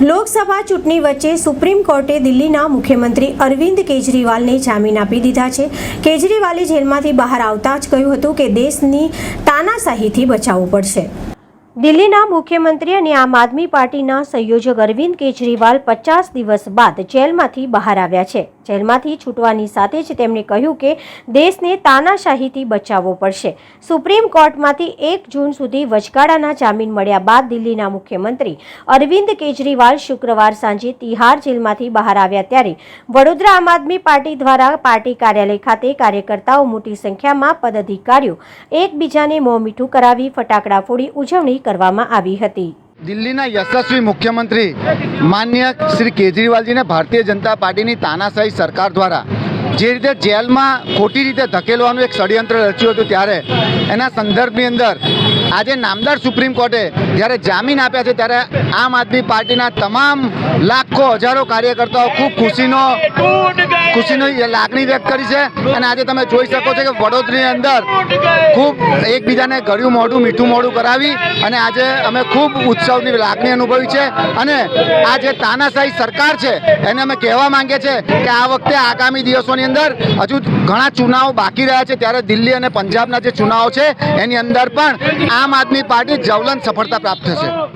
લોકસભા ચૂંટણી વચ્ચે સુપ્રીમ કોર્ટે દિલ્હીના મુખ્યમંત્રી અરવિંદ કેજરીવાલને જામીન આપી દીધા છે. કેજરીવાલે જેલમાંથી બહાર આવતા જ કહ્યું હતું કે દેશની તાનાશાહીથી બચાવવું પડશે. દિલ્હીના મુખ્યમંત્રી અને આમ આદમી પાર્ટીના સંયોજક અરવિંદ કેજરીવાલ પચાસ દિવસ બાદ જેલમાંથી બહાર આવ્યા છે. જેલમાંથી છૂટવાની સાથે જ તેમણે કહ્યું કે દેશને તાનાશાહીથી બચાવવો પડશે. સુપ્રીમ કોર્ટમાંથી એક જૂન સુધી વચગાળાના જામીન મળ્યા બાદ દિલ્હીના મુખ્યમંત્રી અરવિંદ કેજરીવાલ શુક્રવાર સાંજે તિહાર જેલમાંથી બહાર આવ્યા ત્યારે વડોદરા આમ આદમી પાર્ટી દ્વારા પાર્ટી કાર્યાલય ખાતે કાર્યકર્તાઓ મોટી સંખ્યામાં પદાધિકારીઓ એકબીજાને મોં મીઠું કરાવી ફટાકડા ફોડી ઉજવણી કરવામાં આવી હતી. દિલ્હીના યશસ્વી મુખ્યમંત્રી માન્ય શ્રી કેજરીવાલજીને ભારતીય જનતા પાર્ટીની તાનાશાહી સરકાર દ્વારા જે રીતે જેલમાં ખોટી રીતે ધકેલવાનું એક ષડયંત્ર રચ્યું હતું ત્યારે એના સંદર્ભની અંદર આજે નામદાર સુપ્રીમ કોર્ટે જ્યારે જામીન આપ્યા છે ત્યારે આમ આદમી પાર્ટીના તમામ લાખો હજારો કાર્યકર્તાઓ ખૂબ ખુશીનો ખુશીની લાગણી વ્યક્ત કરી છે. અને આજે તમે જોઈ શકો છો કે વડોદરાની અંદર ખૂબ એકબીજાને ગળ્યું મોઢું, મીઠું મોઢું કરાવી અને આજે અમે ખૂબ ઉત્સવની લાગણી અનુભવી છે. અને આ જે તાનાશાહી સરકાર છે એને અમે કહેવા માંગીએ છીએ કે આ વખતે આગામી દિવસોની અંદર હજુ ઘણા ચુનાવ બાકી રહ્યા છે. ત્યારે દિલ્હી અને પંજાબના જે ચુનાવ છે એની અંદર પણ આમ આદમી પાર્ટી જવલન સફળતા પ્રાપ્ત થશે.